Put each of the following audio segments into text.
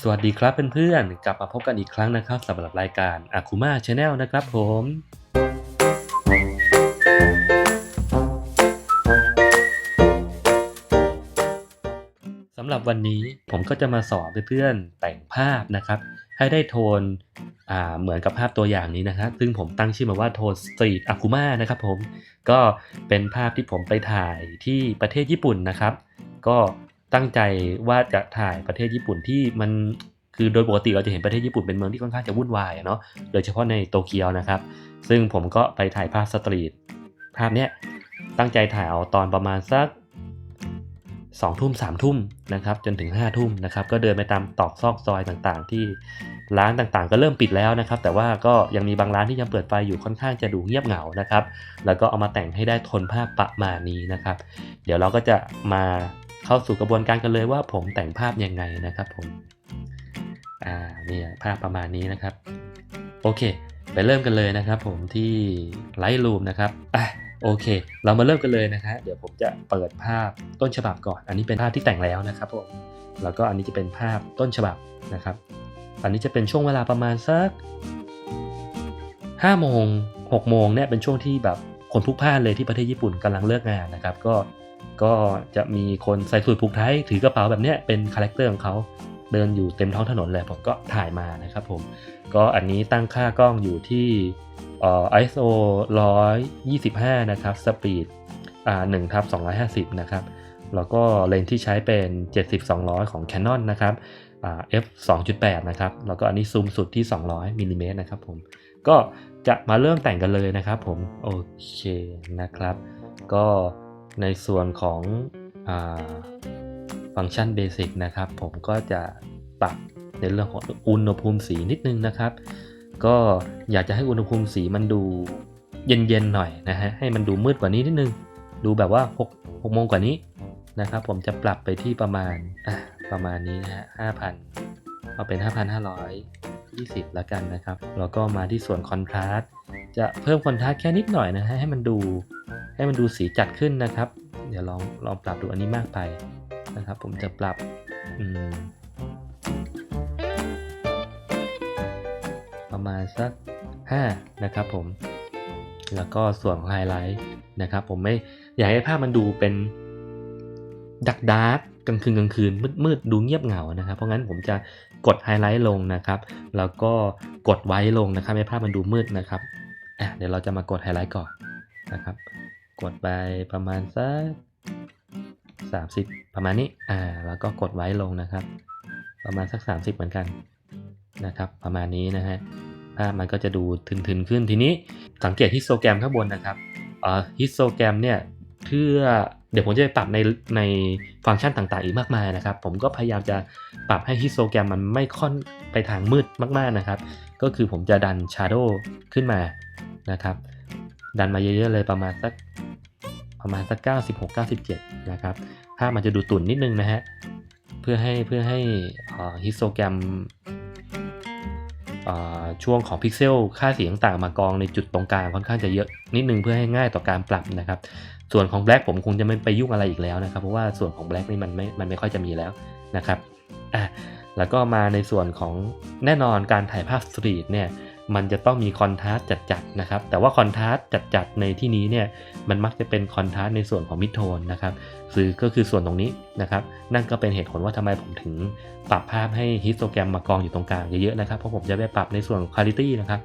สวัสดีครับเพื่อนๆ กลับมาพบกันอีกครั้งนะครับสำหรับรายการ Akuma Channel นะครับผม สำหรับวันนี้ผมก็จะมาสอนเพื่อนๆ แต่งภาพนะครับ ให้ได้โทนเหมือนกับภาพตัวอย่างนี้นะครับซึ่งผมตั้งชื่อมาว่าโทนสตรีทอะคุมานะครับผม ก็เป็นภาพที่ผมไปถ่ายที่ประเทศญี่ปุ่นนะครับ ก็ ตั้งใจว่าจะถ่ายประเทศญี่ปุ่นที่มันคือโดยปกติเราจะเห็นประเทศญี่ปุ่นเป็นเมืองที่ค่อนข้างจะวุ่นวายเนาะโดยเฉพาะในโตเกียวนะครับ ซึ่งผมก็ไปถ่ายภาพสตรีทภาพเนี้ยตั้งใจถ่ายเอาตอนประมาณสักสองทุ่มสามทุ่มนะครับจนถึงห้าทุ่มนะครับก็เดินไปตามตอกซอกซอยต่างๆ ที่ร้านต่างๆ ก็เริ่มปิดแล้วนะครับ แต่ว่าก็ยังมีบางร้านที่ยังเปิดไฟอยู่ค่อนข้างจะดูเงียบเหงานะครับ แล้วก็เอามาแต่งให้ได้ทนภาพประมาณนี้นะครับ เดี๋ยวเราก็จะมา เข้าสู่กระบวนการกันเลยว่าผมแต่งภาพยังไงนะครับผมอ่าเนี่ยภาพประมาณนี้นะครับ โอเค ไปเริ่มกันเลยนะครับ ผมที่ Lightroom นะครับอะโอเค เรามาเริ่มกันเลยนะฮะเดี๋ยวผมจะเปิดภาพต้นฉบับก่อน อันนี้เป็นภาพที่แต่งแล้วนะครับผมแล้วก็อันนี้จะเป็นภาพต้นฉบับนะครับ อันนี้จะเป็นช่วงเวลาประมาณสัก5โมง6โมงเนี่ยเป็นช่วงที่แบบคนพลุกพล่านเลยที่ประเทศญี่ปุ่นกำลังเลิกงานนะครับ ก็ ก็จะมีคนใส่สูทผูกไทยถือกระเป๋าแบบเนี้ยเป็นคาแรคเตอร์ของเขาเดินอยู่เต็มท้องถนนเลยผมก็ถ่ายมานะครับผม ก็อันนี้ตั้งค่ากล้องอยู่ที่เอ่อ ISO 125 นะครับสปีดอ่า1ทับ250 นะครับ แล้วก็เลนส์ที่ใช้เป็น 70-200 ของ Canon นะครับอ่า f 2.8 นะครับ แล้วก็อันนี้ซูมสุดที่ 200มิลลิเมตรนะครับผม ก็จะมาเริ่มแต่งกันเลยนะครับผม โอเคนะครับ ก็ ในส่วนของอฟังก์ชันเบสิกนะครับ ผมก็จะปรับในเรื่องของอุณหภูมิสีนิดนึงนะครับ ก็อยากจะให้อุณหภูมิสีมันดูเย็นๆหน่อยนะฮะให้มันดูมืดกว่านี้นิดนึง ดูแบบว่า6 6โมงกว่านี้นะครับ ผมจะปรับไปที่ประมาณอะประมาณนี้นะฮะ5,000เอาเป็น 5,520แล้วกันนะครับ แล้วก็มาที่ส่วนคอนทราสต์จะเพิ่มคอนทราสต์แค่นิดหน่อยนะฮะให้มันดู ให้มันดูสีจัดขึ้นนะครับ เดี๋ยวลองลองปรับดูอันนี้มากไปนะครับ ผมจะปรับประมาณสัก 5 นะครับผม แล้วก็ส่วนของไฮไลท์นะครับ ผมไม่อยากให้ภาพมันดูเป็นดักดาร์กกลางคืนกลางคืนมืดมืดดูเงียบเหงานะครับ เพราะงั้นผมจะกดไฮไลท์ลงนะครับ แล้วก็กดไว้ลงนะครับให้ภาพมันดูมืดนะครับเดี๋ยวเราจะมากดไฮไลท์ก่อนนะครับ กดไปประมาณสัก30 ประมาณนี้ อ่า แล้วก็กดไว้ลงนะครับ ประมาณสัก 30 เหมือนกันนะครับ ประมาณนี้นะฮะ ภาพมันก็จะดูทึนๆขึ้น ทีนี้สังเกตฮิสโตแกรมข้างบนนะครับอ่าฮิสโตแกรมเนี่ย เพื่อ เดี๋ยวผมจะไปปรับในในฟังก์ชันต่างๆอีกมากมายนะครับ ผมก็พยายามจะปรับให้ฮิสโตแกรมมันไม่ค่อนไปทางมืดมากๆนะครับ ก็คือผมจะดันชาร์โดขึ้นมานะครับ ดันมาเยอะๆเลยประมาณสักประมาณสัก 96 97 นะครับ ภาพมันจะดูตุ่นนิดนึงนะฮะ เพื่อให้เพื่อให้ฮิสโตแกรมช่วงของพิกเซลค่าสีต่างๆมากองในจุดตรงกลางค่อนข้างจะเยอะนิดนึงเพื่อให้ง่ายต่อการปรับนะครับ ส่วนของ Black ผมคงจะไม่ไปยุ่งอะไรอีกแล้วนะครับ เพราะว่าส่วนของ Black นี่มันไม่ มันไม่ค่อยจะมีแล้วนะครับอะแล้วก็มาในส่วนของแน่นอนการถ่ายภาพสตรีทเนี่ย มันจะต้องมีคอนทราสต์จัดๆนะครับ แต่ว่าคอนทราสต์จัดๆในที่นี้เนี่ยมันมักจะเป็นคอนทราสต์ในส่วนของมิดโทนนะครับคือก็คือส่วนตรงนี้นะครับนั่นก็เป็นเหตุผลว่าทำไมผมถึงปรับภาพให้ฮิสโตแกรมมากองอยู่ตรงกลางเยอะๆนะครับเพราะผมจะไปปรับในส่วนของคุณภาพนะครับ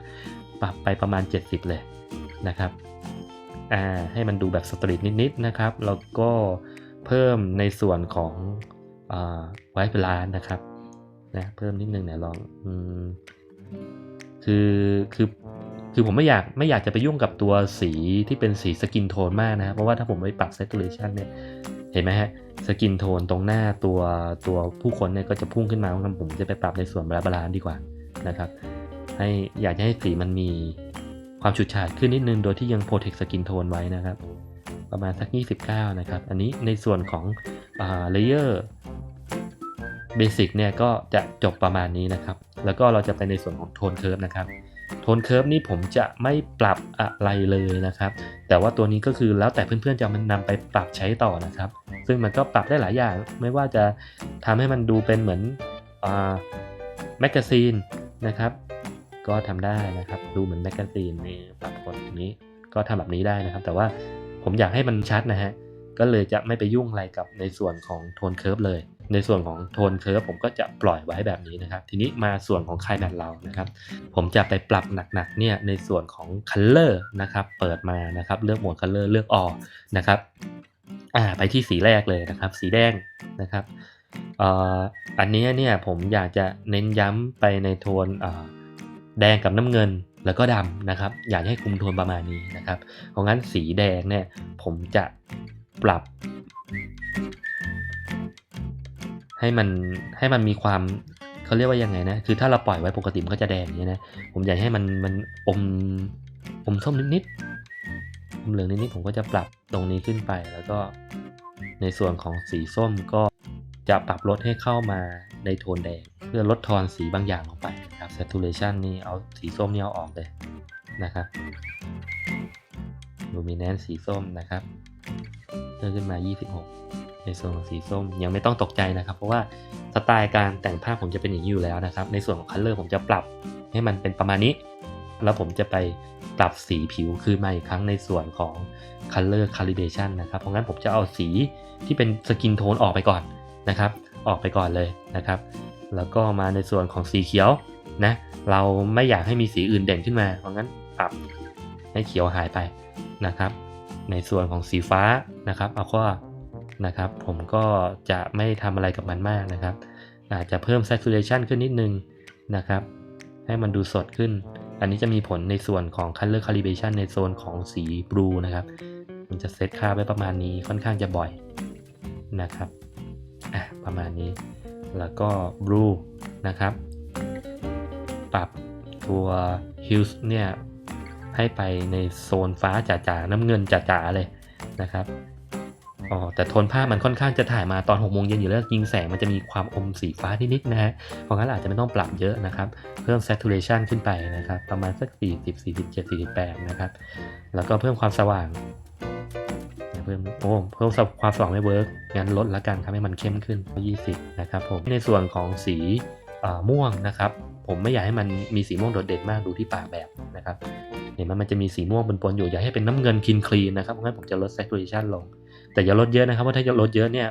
ปรับไปประมาณ 70 เลยนะครับอ่าให้มันดูแบบสตรีทนิดๆนะครับแล้วก็เพิ่มในส่วนของไว้เวลานะครับนะเพิ่มนิดนึงเนี่ยลองอืม คือคือคือผมไม่อยากไม่อยากจะไปยุ่งกับตัวสีที่เป็นสีสกินโทนมากนะครับเพราะว่าถ้าผมไปปรับ saturation เนี่ยเห็นไหมฮะสกินโทนตรงหน้าตัวตัวผู้คนเนี่ยก็จะพุ่งขึ้นมาเพราะงั้นผมจะไปปรับในส่วนบาลานซ์ดีกว่านะครับให้อยากจะให้สีมันมีความฉูดฉาดขึ้นนิดนึง โดยที่ยัง protect สกินโทนไว้นะครับ ประมาณสัก 29 นะครับ อันนี้ในส่วนของเลเยอ่า layer basic เนี่ยก็จะจบประมาณนี้นะครับ แล้วก็เราจะไปในส่วนของโทนเคิร์ฟนะครับโทนเคิร์ฟนี่ผมจะไม่ปรับอะไรเลยนะครับ แต่ว่าตัวนี้ก็คือแล้วแต่เพื่อนๆจะมันนำไปปรับใช้ต่อนะครับ ซึ่งมันก็ปรับได้หลายอย่าง ไม่ว่าจะทำให้มันดูเป็นเหมือนแมกกาซีนนะครับ ก็ทำได้นะครับ ดูเหมือนแมกกาซีนนี่ปรับกดอย่างนี้ ก็ทำแบบนี้ได้นะครับ แต่ว่าผมอยากให้มันชัดนะฮะ ก็เลยจะไม่ไปยุ่งอะไรกับในส่วนของโทนเคิร์ฟเลย ในส่วนของโทนเคิร์ฟผมก็จะปล่อยไว้แบบนี้นะครับ ทีนี้มาส่วนของคลายแมทเรานะครับ ผมจะไปปรับหนักๆเนี่ยในส่วนของคัลเลอร์นะครับเปิดมานะครับเลือกโหมดคัลเลอร์เลือกออนะครับอ่าไปที่สีแรกเลยนะครับ สีแดงนะครับอ,อันนี้เนี่ยผมอยากจะเน้นย้ำไปในโทนแดงกับน้ำเงินแล้วก็ดำนะครับ อยากให้คุมโทนประมาณนี้นะครับ เพราะงั้นสีแดงเนี่ยผมจะปรับ ให้มันให้มันมีความเขาเรียกว่ายังไงนะ คือถ้าเราปล่อยไว้ปกติมันก็จะแดงอย่างนี้ยนะ ผมอยากให้มันมันอมอมส้มนิดๆอมเหลืองนิดๆผมก็จะปรับตรงนี้ขึ้นไป แล้วก็ในส่วนของสีส้มก็จะปรับลดให้เข้ามาในโทนแดง เพื่อลดทอนสีบางอย่างลงไปนะครับ saturation นี่เอาสีส้มนี่เอาออกเลยนะครับ luminance สีส้มนะครับเพิ่มขึ้นมา 26 ในส่วนของสีส้มยังไม่ต้องตกใจนะครับ เพราะว่าสไตล์การแต่งภาพผมจะเป็นอย่างนี้อยู่แล้วนะครับ ในส่วนของ color ผมจะปรับให้มันเป็นประมาณนี้ แล้วผมจะไปปรับสีผิวคือมาอีกครั้งในส่วนของ color calibration นะครับ เพราะงั้นผมจะเอาสีที่เป็นสกินโทนออกไปก่อนนะครับ ออกไปก่อนเลยนะครับ แล้วก็มาในส่วนของสีเขียวนะ เราไม่อยากให้มีสีอื่นเด่นขึ้นมา เพราะงั้นปรับให้เขียวหายไปนะครับ ในส่วนของสีฟ้านะครับ เอาก็ นะครับ ผมก็จะไม่ทำอะไรกับมันมากนะครับ อาจจะเพิ่ม saturation ขึ้นนิดนึงนะครับ ให้มันดูสดขึ้น อันนี้จะมีผลในส่วนของ color calibration ในโซนของสี blue นะครับ มันจะเซตค่าไว้ประมาณนี้ค่อนข้างจะบ่อยนะครับ อะ ประมาณนี้ แล้วก็ blue นะครับ ปรับตัว hues เนี่ยให้ไปในโซนฟ้าจ๋าๆน้ำเงินจ๋าๆเลยนะครับ อ๋อแต่โทนภาพมันค่อนข้างจะถ่ายมาตอน6โมงเย็นอยู่แล้วยิงแสงมันจะมีความอมสีฟ้านิดๆนะฮะเพราะงั้นอาจจะไม่ต้องปรับเยอะนะครับ เพิ่ม saturation ขึ้นไปนะครับ ประมาณสัก 40 47 48 นะครับ แล้วก็เพิ่มความสว่างเพิ่มโอ้เพิ่มความสว่างไม่เวิร์กงั้นลดละกันทำให้มันเข้มขึ้น 20 นะครับผมในส่วนของสีม่วงนะครับ ผมไม่อยากให้มันมีสีม่วงโดดเด่นมากดูที่ปากแบบนะครับเห็นไหมมันจะมีสีม่วงปนๆอยู่อยากให้เป็นน้ำเงินคลีนคลีนนะครับเพราะงั้นผมจะลด saturation ลง แต่อย่าลดเยอะนะครับเพราะถ้าจะลดเยอะเนี่ย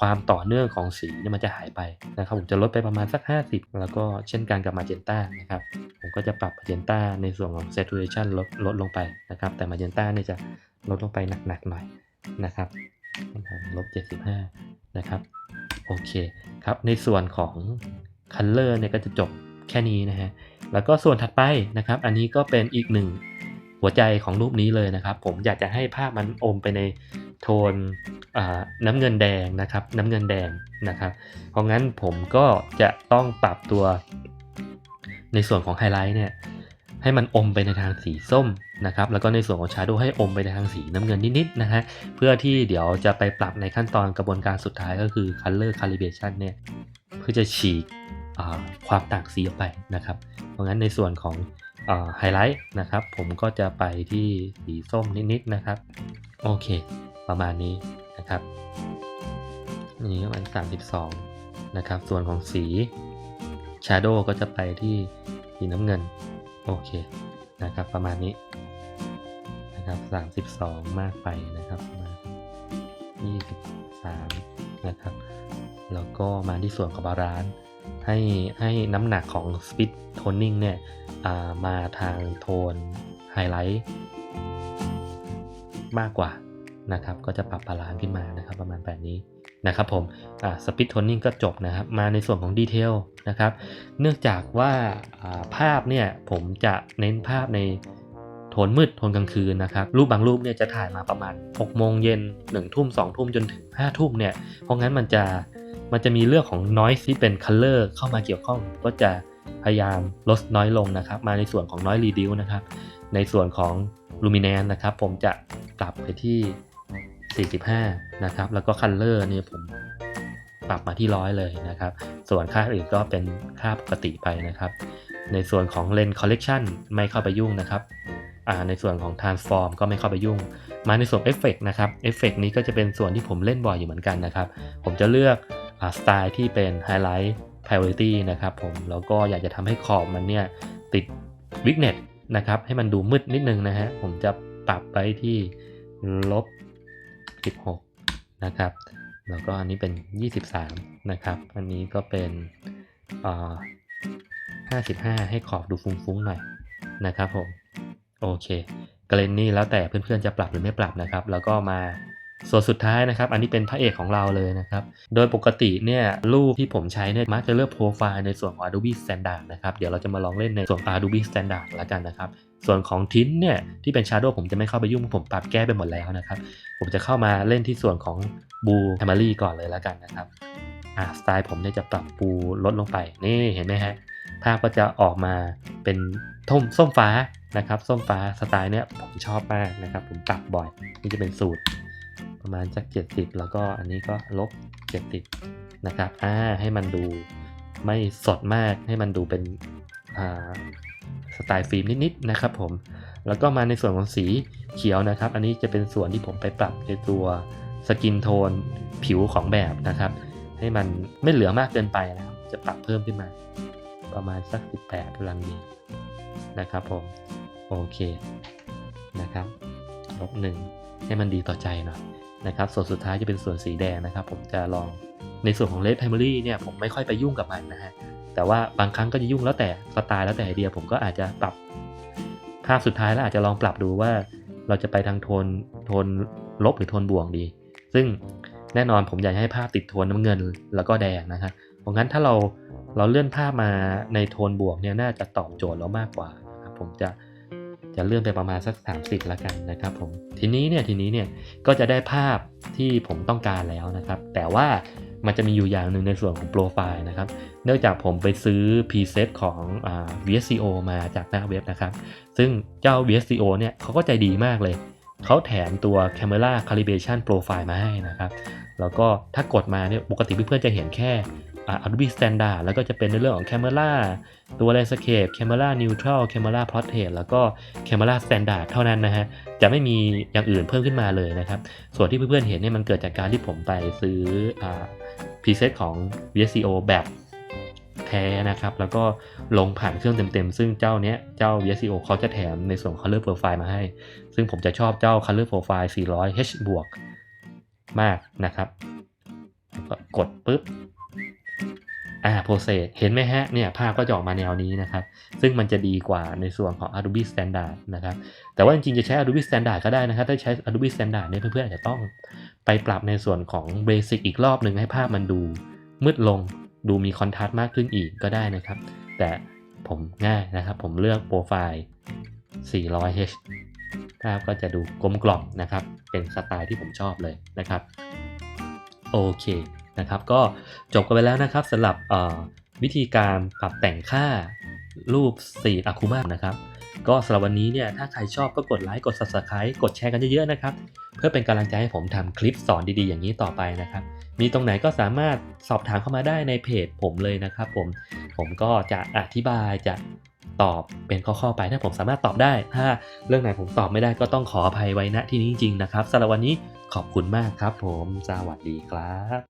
ความต่อเนื่องของสีเนี่ยมันจะหายไปนะครับผมจะลดไปประมาณสัก 50 แล้วก็เช่นกันกับ magenta นะครับผมก็จะปรับ magenta ในส่วนของ saturation ลดลดลงไปนะครับแต่ magenta เนี่ยจะลดลงไปหนักๆหน่อยนะครับลบ 75 นะครับโอเคครับในส่วนของ color เนี่ยก็จะจบแค่นี้นะฮะแล้วก็ส่วนถัดไปนะครับ อันนี้ก็เป็นอีกหนึ่งหัวใจของรูปนี้เลยนะครับ ผมอยากจะให้ภาพมันอมไปใน โทนน้ำเงินแดงนะครับน้ำเงินแดงนะครับ เพราะงั้นผมก็จะต้องปรับตัวในส่วนของไฮไลท์เนี่ยให้มันอมไปในทางสีส้มนะครับ แล้วก็ในส่วนของชาร์โดให้อมไปในทางสีน้ำเงินนิดๆนะฮะ เพื่อที่เดี๋ยวจะไปปรับในขั้นตอนกระบวนการสุดท้ายก็คือ color calibration เนี่ย เพื่อจะฉีกความต่างสีออกไปนะครับ เพราะงั้นในส่วนของไฮไลท์นะครับ ผมก็จะไปที่สีส้มนิดๆนะครับ โอเค ประมาณนี้นะครับนี่ก็เป็น32 นะครับ ส่วนของสี Shadow ก็จะไปที่สีน้ำเงิน โอเคนะครับประมาณนี้นะครับ 32 มากไปนะครับมา23 นะครับ แล้วก็มาที่ส่วนของบาลานซ์ให้ให้น้ำหนักของ Speed Toning เนี่ยมาทางโทนไฮไลท์มากกว่า นะครับก็จะปรับบาลานซ์ขึ้นมานะครับประมาณแบบนี้นะครับผมสปิดโทนนิ่งก็จบนะครับ มาในส่วนของดีเทลนะครับ เนื่องจากว่าภาพเนี่ยผมจะเน้นภาพในโทนมืดโทนกลางคืนนะครับ รูปบางรูปเนี่ยจะถ่ายมาประมาณ 6 โมงเย็น1ทุ่ม 2 ทุ่มจนถึง 5 ทุ่มเนี่ย เพราะงั้นมันจะมันจะมีเรื่องของ noise ที่เป็น color เข้ามาเกี่ยวข้องก็จะพยายามลดน้อยลงนะครับ มาในส่วนของ noise reduce นะครับ ในส่วนของ luminance นะครับ ผมจะปรับไปที่ 45 นะครับ แล้วก็ color เนี่ยผมปรับมาที่ร้อยเลยนะครับ ส่วนค่าอื่นก็เป็นค่าปกติไปนะครับ ในส่วนของ lens correction ไม่เข้าไปยุ่งนะครับในส่วนของ transform ก็ไม่เข้าไปยุ่ง มาในส่วน effect นะครับ effect นี้ก็จะเป็นส่วนที่ผมเล่นบ่อยอยู่เหมือนกันนะครับ ผมจะเลือกสไตล์ที่เป็น highlight priority นะครับผม แล้วก็อยากจะทำให้ขอบมันเนี่ยติด weakness นะครับ ให้มันดูมืดนิดนึงนะฮะ ผมจะปรับไปที่ลบ 16 นะครับ แล้วก็อันนี้เป็น 23 นะครับ อันนี้ก็เป็นอ่า55 ให้ขอบดูฟุ้งๆหน่อยนะครับผม โอเคเกรนนี่แล้วแต่เพื่อนๆจะปรับหรือไม่ปรับนะครับ แล้วก็มาส่วนสุดท้ายนะครับ อันนี้เป็นพระเอกของเราเลยนะครับ โดยปกติเนี่ยรูปที่ผมใช้เนี่ยมักจะเลือกโปรไฟล์ในส่วนของ Adobe Standard นะครับ เดี๋ยวเราจะมาลองเล่นในส่วน Adobe Standard แล้วกันนะครับ ส่วนของทินเนี่ยที่เป็น Shadow ผมจะไม่เข้าไปยุ่งผมปรับแก้ไปหมดแล้วนะครับ ผมจะเข้ามาเล่นที่ส่วนของ Blue Family ก่อนเลยแล้วกันนะครับอ่าสไตล์ผมเนี่ยจะปรับปูลดลงไปนี่เห็นไหมฮะภาพก็จะออกมาเป็นทมส้มฟ้านะครับส้มฟ้าสไตล์เนี้ยผมชอบมากนะครับ ผมปรับบ่อยนี่จะเป็นสูตร ประมาณสัก70 แล้วก็อันนี้ก็ลบ 70 นะครับอ่าให้มันดูไม่สดมากให้มันดูเป็นอ่า สไตล์ฟิล์มนิดๆนะครับผม แล้วก็มาในส่วนของสีเขียวนะครับ อันนี้จะเป็นส่วนที่ผมไปปรับในตัวสกินโทนผิวของแบบนะครับ ให้มันไม่เหลือมากเกินไปนะครับ จะปรับเพิ่มขึ้นมา ประมาณสัก 18กำลังดีนะครับผม โอเคนะครับลบหนึ่งให้มันดีต่อใจหน่อยนะครับ ส่วนสุดท้ายจะเป็นส่วนสีแดงนะครับ ผมจะลองในส่วนของ Red Primary เนี่ยผมไม่ค่อยไปยุ่งกับมันนะฮะ แต่ว่าบางครั้งก็จะยุ่งแล้วแต่สไตล์แล้วแต่ไอเดียผมก็อาจจะปรับภาพสุดท้ายแล้วอาจจะลองปรับดูว่าเราจะไปทางโทนโทนลบหรือโทนบวกดี ซึ่งแน่นอนผมอยากให้ภาพติดโทนน้ำเงินแล้วก็แดงนะครับเพราะงั้นถ้าเราเราเลื่อนภาพมาในโทนบวกเนี่ยน่าจะตอบโจทย์เรามากกว่านะครับผมจะจะเลื่อนไปประมาณสัก 30ละกันนะครับผมทีนี้เนี่ยทีนี้เนี่ยก็จะได้ภาพที่ผมต้องการแล้วนะครับ แต่ว่า มันจะมีอยู่อย่างหนึ่งในส่วนของโปรไฟล์นะครับ เนื่องจากผมไปซื้อ preset ของอ VSCO มาจากหน้าเว็บนะครับ ซึ่งเจ้า VSCO เนี่ยเขาก็ใจดีมากเลย เขาแถมตัว Camera Calibration Profile มาให้นะครับ แล้วก็ถ้ากดมาเนี่ยปกติเพื่อนๆจะเห็นแค่ Adobe Standard แล้วก็จะเป็นในเรื่องของ Camera ตัว Landscape Camera Neutral Camera Portrait แล้วก็ Camera Standard เท่านั้นนะฮะ จะไม่มีอย่างอื่นเพิ่มขึ้นมาเลยนะครับ ส่วนที่เพื่อนๆเห็นเนี่ยมันเกิดจากการที่ผมไปซื้ออ preset ของ VSCO แบบแท้นะครับ แล้วก็ลงผ่านเครื่องเต็มๆ ซึ่งเจ้าเนี้ยเจ้า VSCO เขาจะแถมในส่วนของ Color Profile มาให้ ซึ่งผมจะชอบเจ้า Color Profile 400 H บวกมากนะครับ ก็กดปุ๊บ อ่า process เห็นไหมฮะ เนี่ย ภาพก็จะออกมาแนวนี้นะครับ ซึ่งมันจะดีกว่าในส่วนของ Adobe Standard นะครับ แต่ว่าจริงๆ จะใช้ Adobe Standard ก็ได้นะครับ ถ้าใช้ Adobe Standard เนี่ยเพื่อนๆ อาจจะต้องไปปรับในส่วนของ Basic อีกรอบหนึ่งให้ภาพมันดูมืดลง ดูมีคอนทราสต์มากขึ้นอีกก็ได้นะครับ แต่ผมง่ายนะครับ ผมเลือกโปรไฟล์ 400H ภาพก็จะดูกลมกล่อมนะครับ เป็นสไตล์ที่ผมชอบเลยนะครับ โอเค นะครับ ก็จบกันไปแล้วนะครับสำหรับวิธีการปรับแต่งค่ารูปสีอะคูมานะครับ ก็สำหรับวันนี้เนี่ยถ้าใครชอบก็กดไลค์กด Subscribe กดแชร์กันเยอะๆนะครับ เพื่อเป็นกำลังใจให้ผมทำคลิปสอนดีๆ อย่างนี้ต่อไปนะครับ มีตรงไหนก็สามารถสอบถามเข้ามาได้ในเพจผมเลยนะครับ ผมผมก็จะอธิบายจะตอบเป็นข้อๆไปถ้าผมสามารถตอบได้ ถ้าเรื่องไหนผมตอบไม่ได้ก็ต้องขออภัยไว้ณที่นี้จริงๆนะครับสำหรับวันนี้ขอบคุณมากครับ ผมสวัสดีครับ